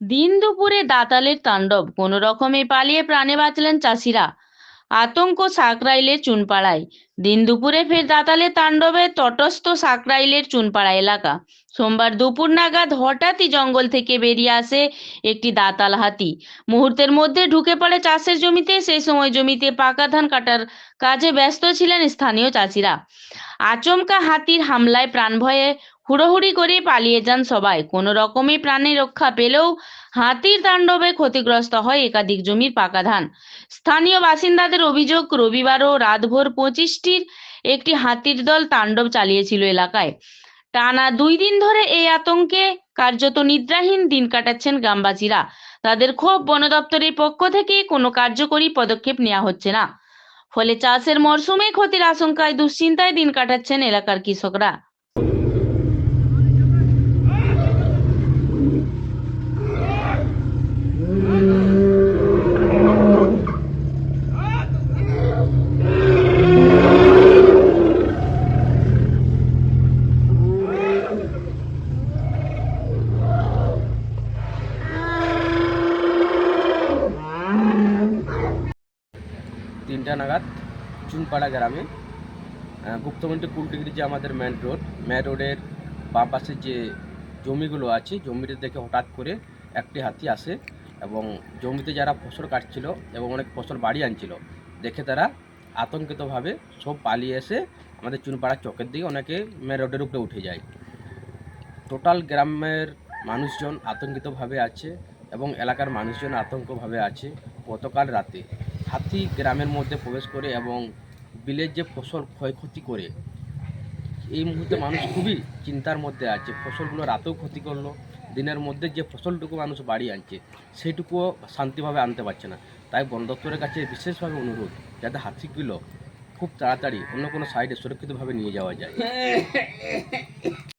দিন দুপুরে দাতালের তাণ্ডব, কোনো রকমে পালিয়ে প্রাণে বাঁচলেন চাষিরা। আতঙ্ক সাকরাইলের চুনপাড়ায়। দিন দুপুরে ফের দাতালের তাণ্ডবে তটস্থ সাকরাইলের চুনপাড়া এলাকা। সোমবার দুপুর নাগাদ হঠাৎই জঙ্গল থেকে বেরিয়ে আসে একটি দাতাল হাতি। মুহূর্তের মধ্যে ঢুকে পড়ে চাষের জমিতে, সেই সময় জমিতে পাকা ধান কাটার কাজে ব্যস্ত ছিলেন স্থানীয় চাষিরা। আচমকা হাতির হামলায় প্রাণ ভয়ে হুড়োহুড়ি করে পালিয়ে যান সবাই। কোনো রকমে প্রাণে রক্ষা পেলেও হাতির তাণ্ডবে ক্ষতিগ্রস্ত হয় একাধিক জমির পাকা ধান। স্থানীয় বাসিন্দাদের অভিযোগ, রবিবারও রাতভর পঁচিশটির একটি হাতির দল তাণ্ডব চালিয়েছিল এলাকায়। টানা দুই দিন ধরে এই আতঙ্কে কার্যত নিদ্রাহীন দিন কাটাচ্ছেন গ্রামবাসীরা। তাদের ক্ষোভ বন দপ্তরের পক্ষ থেকে কোনো কার্যকরী পদক্ষেপ নেওয়া হচ্ছে না। ফলে চাষের মরশুমে ক্ষতির আশঙ্কায় দুশ্চিন্তায় দিন কাটাচ্ছেন এলাকার কৃষকরা। তিনটা নাগাদ চুনপাড়া গ্রামে। গুপ্তমন্ত্রী কুলটিগিরি যে আমাদের মেন রোড মেন রোডের বাঁ পাশে যে জমিগুলো আছে, জমিটা দেখে হঠাৎ করে একটি হাতি আসে এবং জমিতে যারা ফসল কাটছিল এবং অনেক ফসল বাড়ি আনছিল, দেখে তারা আতঙ্কিতভাবে সব পালিয়ে এসে আমাদের চুনপাড়া চকের দিকে অনেকে মেন রোডের উপরে উঠে যায়। টোটাল গ্রামের মানুষজন আতঙ্কিতভাবে আছে এবং এলাকার মানুষজন আতঙ্কভাবে আছে গতকাল রাতে। হাতি গ্রামের মধ্যে প্রবেশ করে এবং বিলের যে ফসল ক্ষয়ক্ষতি করে, এই মুহূর্তে মানুষ খুবই চিন্তার মধ্যে আছে। ফসলগুলো রাতেও ক্ষতি করল, দিনের মধ্যে যে ফসলটুকু মানুষ বাড়ি আনছে সেইটুকুও শান্তিভাবে আনতে পারছে না। তাই বন দপ্তরের কাছে বিশেষভাবে অনুরোধ, যাতে হাতিগুলো খুব তাড়াতাড়ি অন্য কোনো সাইডে সুরক্ষিতভাবে নিয়ে যাওয়া যায়।